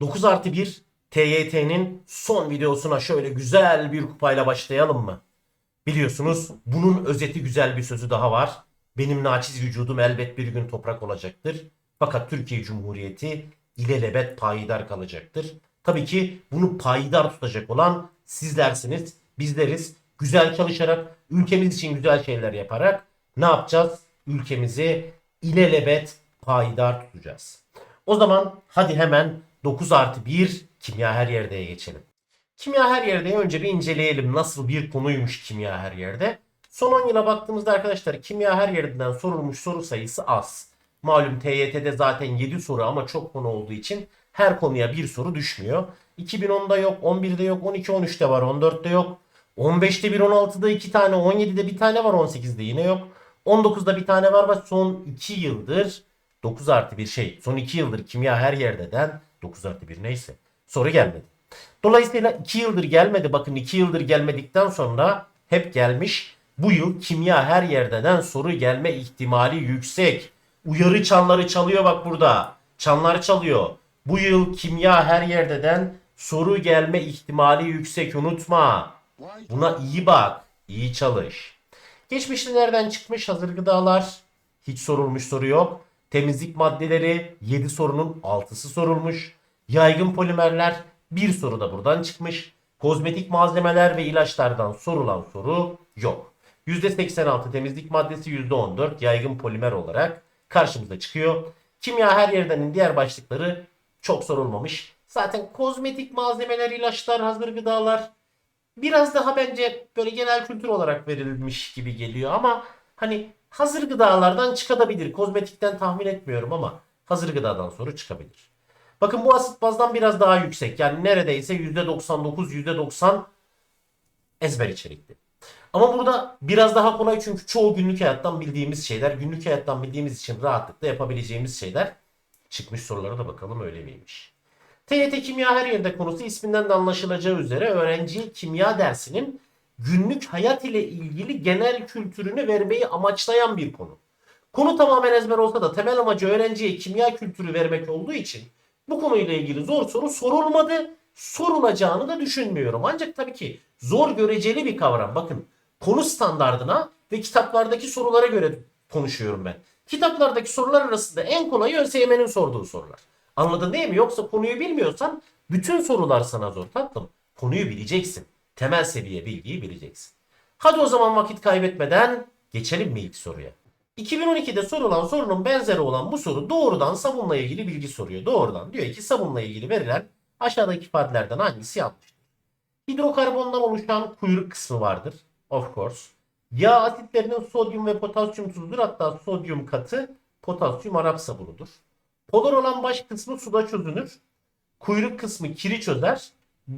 9 artı 1 TYT'nin son videosuna şöyle güzel bir kupayla başlayalım mı? Biliyorsunuz bunun özeti güzel bir sözü daha var. Benim naçiz vücudum elbet bir gün toprak olacaktır. Fakat Türkiye Cumhuriyeti ilelebet payidar kalacaktır. Tabii ki bunu payidar tutacak olan sizlersiniz, bizleriz. Güzel çalışarak, ülkemiz için güzel şeyler yaparak ne yapacağız? Ülkemizi ilelebet payidar tutacağız. O zaman hadi hemen 9 artı 1 kimya her yerdeye geçelim. Kimya her yerde önce bir inceleyelim nasıl bir konuymuş kimya her yerde. Son 10 yıla baktığımızda arkadaşlar kimya her yerden sorulmuş soru sayısı az. Malum TYT'de zaten 7 soru ama çok konu olduğu için her konuya bir soru düşmüyor. 2010'da yok, 11'de yok, 12, 13'te var, 14'te yok. 15'te bir, 16'da 2 tane, 17'de bir tane var, 18'de yine yok. 19'da bir tane var ve son 2 yıldır 9 artı bir şey. Son 2 yıldır kimya her yerdeden 9 artı 1 neyse. Soru gelmedi. Dolayısıyla 2 yıldır gelmedi. Bakın 2 yıldır gelmedikten sonra hep gelmiş. Bu yıl kimya her yerdeden soru gelme ihtimali yüksek. Uyarı çanları çalıyor bak burada. Çanlar çalıyor. Bu yıl kimya her yerdeden soru gelme ihtimali yüksek unutma. Buna iyi bak. iyi çalış. Geçmişte nereden çıkmış hazır gıdalar? Hiç sorulmuş soru yok. Temizlik maddeleri 7 sorunun 6'sı sorulmuş. Yaygın polimerler bir soru da buradan çıkmış. Kozmetik malzemeler ve ilaçlardan sorulan soru yok. %86 temizlik maddesi %14 yaygın polimer olarak karşımıza çıkıyor. Kimya her yerdenin diğer başlıkları çok sorulmamış. Zaten kozmetik malzemeler, ilaçlar, hazır gıdalar biraz daha bence böyle genel kültür olarak verilmiş gibi geliyor ama hani hazır gıdalardan çıkabilir. Kozmetikten tahmin etmiyorum ama hazır gıdadan soru çıkabilir. Bakın bu asit bazdan biraz daha yüksek. Yani neredeyse %99, %90 ezber içerikli. Ama burada biraz daha kolay çünkü çoğu günlük hayattan bildiğimiz şeyler, günlük hayattan bildiğimiz için rahatlıkla yapabileceğimiz şeyler. Çıkmış sorulara da bakalım öyle miymiş. TYT Kimya Her Yerde konusu isminden de anlaşılacağı üzere öğrenci kimya dersinin günlük hayat ile ilgili genel kültürünü vermeyi amaçlayan bir konu. Konu tamamen ezber olsa da temel amacı öğrenciye kimya kültürü vermek olduğu için bu konuyla ilgili zor soru sorulmadı. Sorulacağını da düşünmüyorum. Ancak tabii ki zor göreceli bir kavram. Bakın konu standardına ve kitaplardaki sorulara göre konuşuyorum ben. Kitaplardaki sorular arasında en kolayı ÖSYM'nin sorduğu sorular. Anladın değil mi? Yoksa konuyu bilmiyorsan bütün sorular sana zor tatlım. Konuyu bileceksin. Temel seviye bilgiyi bileceksin. Hadi o zaman vakit kaybetmeden geçelim mi ilk soruya? 2012'de sorulan sorunun benzeri olan bu soru doğrudan sabunla ilgili bilgi soruyor. Doğrudan diyor ki sabunla ilgili verilen aşağıdaki ifadelerden hangisi yanlıştır? Hidrokarbondan oluşan kuyruk kısmı vardır. Of course. Yağ asitlerinin sodyum ve potasyum tuzudur. Hatta sodyum katı potasyum Arap sabunudur. Polar olan baş kısmı suda çözünür. Kuyruk kısmı kiri çözer.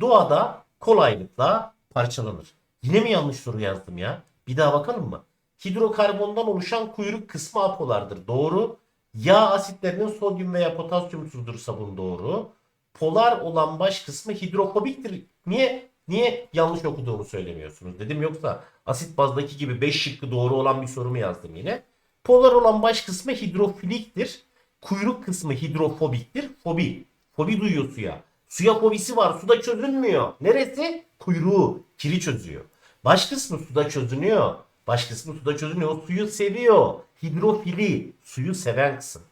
Doğada kolaylıkla parçalanır. Yine mi yanlış soru yazdım ya? Bir daha bakalım mı? Hidrokarbondan oluşan kuyruk kısmı apolardır. Doğru. Yağ asitlerinin sodyum veya potasyum tuzudur sabun doğru. Polar olan baş kısmı hidrofobiktir. Niye niye yanlış okuduğumu söylemiyorsunuz dedim yoksa asit bazdaki gibi 5 şıkkı doğru olan bir soru mu yazdım yine? Polar olan baş kısmı hidrofiliktir. Kuyruk kısmı hidrofobiktir. Fobi. Fobi duyuyor suya. Suya fobisi var. Suda çözülmüyor. Neresi? Kuyruğu. Kiri çözüyor. Baş kısmı suda çözünüyor. Baş kısmı suda çözünüyor. O suyu seviyor. Hidrofili. Suyu seven kısım.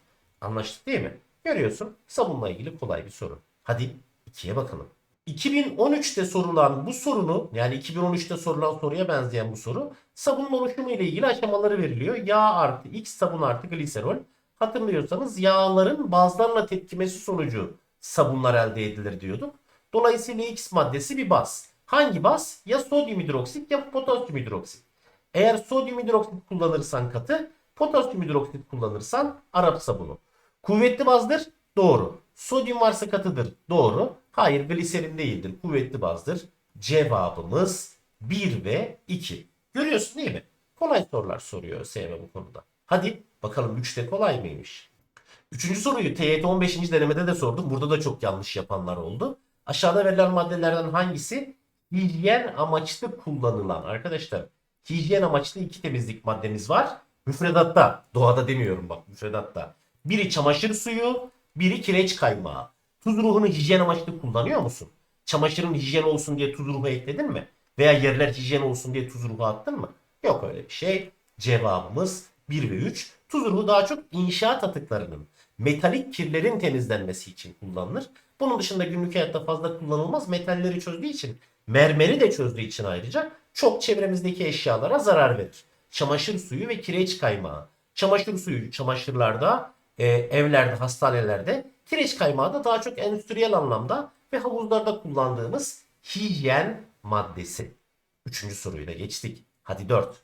Anlaştık değil mi? Görüyorsun. Sabunla ilgili kolay bir soru. Hadi ikiye bakalım. 2013'te sorulan bu sorunu yani 2013'te sorulan soruya benzeyen bu soru sabunun oluşumu ile ilgili aşamaları veriliyor. Yağ artı X sabun artı gliserol. Hatırlıyorsanız yağların bazlarla tepkimesi sonucu sabunlar elde edilir diyorduk. Dolayısıyla X maddesi bir baz. Hangi baz? Ya sodyum hidroksit ya potasyum hidroksit. Eğer sodyum hidroksit kullanırsan katı, potasyum hidroksit kullanırsan Arap sabunu. Kuvvetli bazdır? Doğru. Sodyum varsa katıdır? Doğru. Hayır gliserin değildir. Kuvvetli bazdır. Cevabımız 1 ve 2. Görüyorsun değil mi? Kolay sorular soruyor ÖSYM bu konuda. Hadi bakalım 3'te kolay mıymış? Üçüncü soruyu TYT 15. denemede de sordum. Burada da çok yanlış yapanlar oldu. Aşağıda verilen maddelerden hangisi hijyen amaçlı kullanılan? Arkadaşlar hijyen amaçlı iki temizlik maddemiz var. Müfredatta, doğada demiyorum bak müfredatta. Biri çamaşır suyu, biri kireç kaymağı. Tuz ruhunu hijyen amaçlı kullanıyor musun? Çamaşırın hijyen olsun diye tuz ruhu ekledin mi? Veya yerler hijyen olsun diye tuz ruhu attın mı? Yok öyle bir şey. Cevabımız 1 ve 3. Tuz ruhu daha çok inşaat atıklarının, metalik kirlerin temizlenmesi için kullanılır. Bunun dışında günlük hayatta fazla kullanılmaz. Metalleri çözdüğü için, mermeri de çözdüğü için ayrıca çok çevremizdeki eşyalara zarar verir. Çamaşır suyu ve kireç kaymağı. Çamaşır suyu çamaşırlarda, e, evlerde, hastanelerde, kireç kaymağı da daha çok endüstriyel anlamda ve havuzlarda kullandığımız hijyen maddesi. Üçüncü soruyu da geçtik. Hadi dört.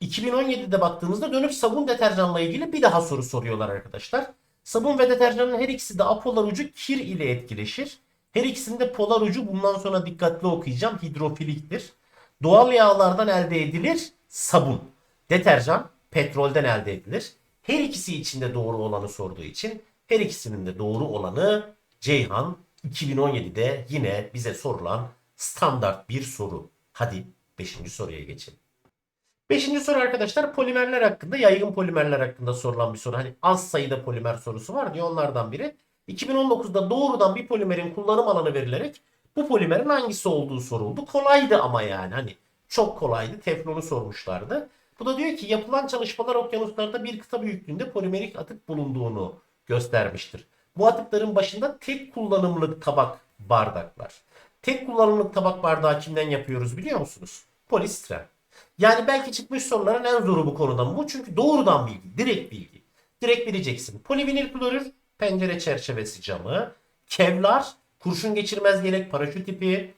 2017'de baktığımızda dönüp sabun deterjanla ilgili bir daha soru soruyorlar arkadaşlar. Sabun ve deterjanın her ikisi de apolar ucu kir ile etkileşir. Her ikisinde polar ucu bundan sonra dikkatli okuyacağım hidrofiliktir. Doğal yağlardan elde edilir sabun. Deterjan petrolden elde edilir. Her ikisi içinde doğru olanı sorduğu için her ikisinin de doğru olanı Ceyhan 2017'de yine bize sorulan standart bir soru. Hadi 5. soruya geçelim. Beşinci soru arkadaşlar polimerler hakkında, yaygın polimerler hakkında sorulan bir soru. Hani az sayıda polimer sorusu var diyor onlardan biri. 2019'da doğrudan bir polimerin kullanım alanı verilerek bu polimerin hangisi olduğu soruldu. Kolaydı ama yani hani çok kolaydı. Teflonu sormuşlardı. Bu da diyor ki yapılan çalışmalar okyanuslarda bir kıta büyüklüğünde polimerik atık bulunduğunu göstermiştir. Bu atıkların başında tek kullanımlık tabak bardaklar. Tek kullanımlık tabak bardağı kimden yapıyoruz biliyor musunuz? Polistiren. Yani belki çıkmış soruların en zoru bu konudan bu. Çünkü doğrudan bilgi, direkt bilgi. Direkt bileceksin. Polivinil klorür, pencere çerçevesi camı, kevlar, kurşun geçirmez yelek paraşüt ipi,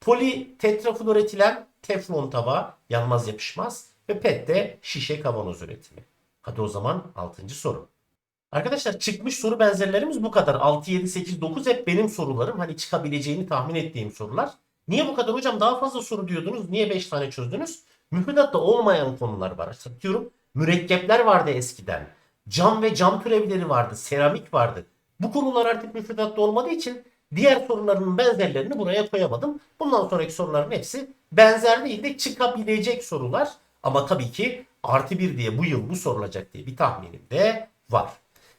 poli tetrafluoretilen teflon tava, yanmaz yapışmaz ve PET de şişe kavanoz üretimi. Hadi o zaman 6. soru. Arkadaşlar çıkmış soru benzerlerimiz bu kadar. 6, 7, 8, 9 hep benim sorularım. Hani çıkabileceğini tahmin ettiğim sorular. Niye bu kadar hocam daha fazla soru diyordunuz? Niye 5 tane çözdünüz? Müfredatta olmayan konular var. Satıyorum. Mürekkepler vardı eskiden. Cam ve cam türevleri vardı. Seramik vardı. Bu konular artık müfredatta olmadığı için diğer soruların benzerlerini buraya koyamadım. Bundan sonraki soruların hepsi benzer değil de çıkabilecek sorular. Ama tabii ki artı bir diye bu yıl bu sorulacak diye bir tahminim de var.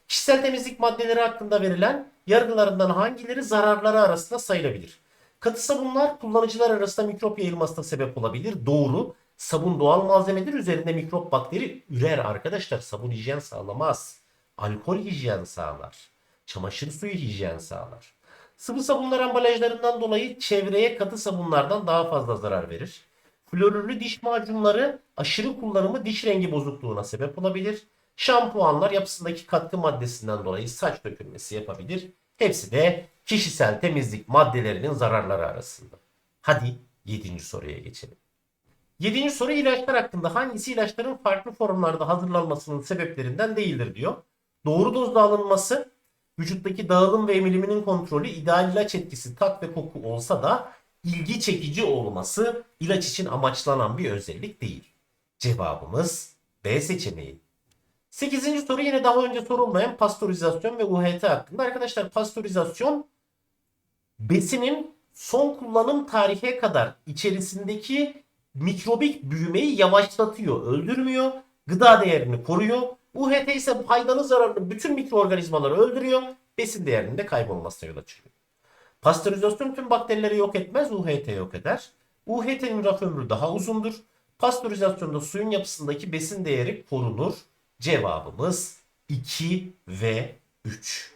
Kişisel temizlik maddeleri hakkında verilen yargılarından hangileri zararları arasında sayılabilir? Katı sabunlar kullanıcılar arasında mikrop yayılmasına sebep olabilir. Doğru. Sabun doğal malzemedir. Üzerinde mikrop bakteri ürer arkadaşlar. Sabun hijyen sağlamaz. Alkol hijyen sağlar. Çamaşır suyu hijyen sağlar. Sıvı sabunlar ambalajlarından dolayı çevreye katı sabunlardan daha fazla zarar verir. Florürlü diş macunları aşırı kullanımı diş rengi bozukluğuna sebep olabilir. Şampuanlar yapısındaki katkı maddesinden dolayı saç dökülmesi yapabilir. Hepsi de kişisel temizlik maddelerinin zararları arasında. Hadi 7. soruya geçelim. 7. soru ilaçlar hakkında hangisi ilaçların farklı formlarda hazırlanmasının sebeplerinden değildir diyor. Doğru dozda alınması, vücuttaki dağılım ve emiliminin kontrolü, ideal ilaç etkisi, tat ve koku olsa da ilgi çekici olması ilaç için amaçlanan bir özellik değil. Cevabımız B seçeneği. 8. soru yine daha önce sorulmayan pastörizasyon ve UHT hakkında. Arkadaşlar pastörizasyon besinin son kullanım tarihe kadar içerisindeki mikrobik büyümeyi yavaşlatıyor, öldürmüyor. Gıda değerini koruyor. UHT ise faydalı zararlı bütün mikroorganizmaları öldürüyor. Besin değerinin de kaybolmasına yol açıyor. Pastörizasyon tüm bakterileri yok etmez, UHT yok eder. UHT'nin raf ömrü daha uzundur. Pastörizasyonda suyun yapısındaki besin değeri korunur. Cevabımız 2 ve 3.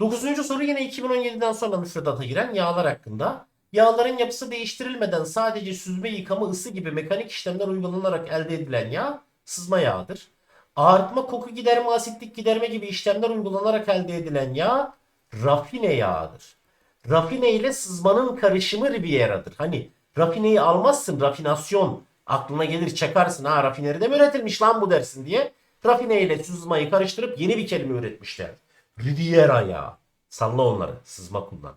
Dokuzuncu soru yine 2017'den sonra müfredata giren yağlar hakkında. Yağların yapısı değiştirilmeden sadece süzme, yıkama, ısı gibi mekanik işlemler uygulanarak elde edilen yağ sızma yağıdır. Ağartma, koku giderme, asitlik giderme gibi işlemler uygulanarak elde edilen yağ rafine yağıdır. Rafine ile sızmanın karışımı Riviera'dır. Hani rafineyi almazsın rafinasyon aklına gelir çakarsın ha rafineride mi üretilmiş lan bu dersin diye. Rafine ile sızmayı karıştırıp yeni bir kelime üretmişler. Riviera yağı. Salla onları. Sızma kullan.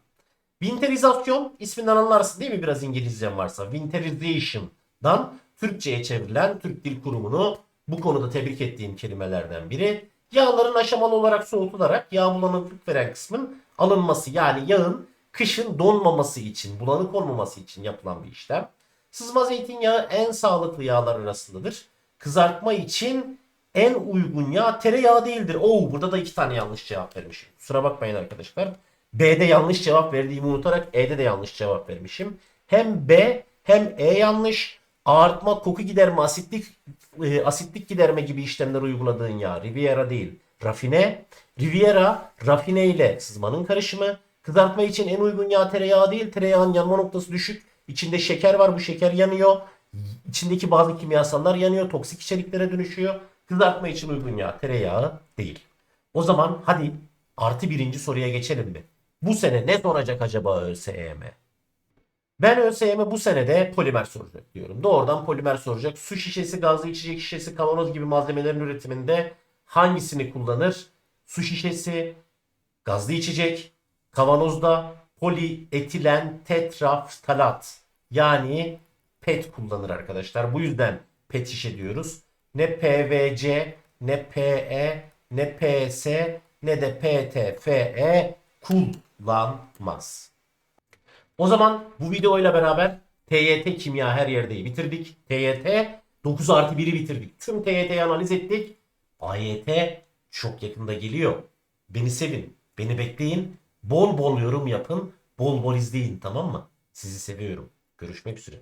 Winterizasyon isminden anlarsın değil mi biraz İngilizcem varsa. Winterization'dan Türkçe'ye çevrilen Türk Dil Kurumu'nu bu konuda tebrik ettiğim kelimelerden biri. Yağların aşamalı olarak soğutularak yağ bulanıklık veren kısmın alınması yani yağın kışın donmaması için, bulanık olmaması için yapılan bir işlem. Sızma zeytinyağı en sağlıklı yağlar arasındadır. Kızartma için en uygun yağ tereyağı değildir. Oo burada da iki tane yanlış cevap vermişim. Kusura bakmayın arkadaşlar. B'de yanlış cevap verdiğimi unutarak E'de de yanlış cevap vermişim. Hem B hem E yanlış. Ağartma, koku giderme, asitlik e, asitlik giderme gibi işlemler uyguladığın yağ. Riviera değil. Rafine. Riviera rafine ile sızmanın karışımı. Kızartma için en uygun yağ tereyağı değil. Tereyağın yanma noktası düşük. İçinde şeker var. Bu şeker yanıyor. İçindeki bazı kimyasallar yanıyor. Toksik içeriklere dönüşüyor. Kızartma için uygun yağ tereyağı değil. O zaman hadi artı birinci soruya geçelim mi? Bu sene ne soracak acaba ÖSYM? Ben ÖSYM bu senede polimer soracak diyorum. Doğrudan polimer soracak. Su şişesi, gazlı içecek şişesi, kavanoz gibi malzemelerin üretiminde hangisini kullanır? Su şişesi, gazlı içecek, kavanozda polietilen tetraftalat yani PET kullanır arkadaşlar. Bu yüzden PET şişe diyoruz. Ne PVC, ne PE, ne PS, ne de PTFE kullanmaz. O zaman bu videoyla beraber TYT kimya her yerdeyi bitirdik. TYT 9 artı 1'i bitirdik. Tüm TYT'yi analiz ettik. AYT çok yakında geliyor. Beni sevin, beni bekleyin. Bol bol yorum yapın, bol bol izleyin tamam mı? Sizi seviyorum. Görüşmek üzere.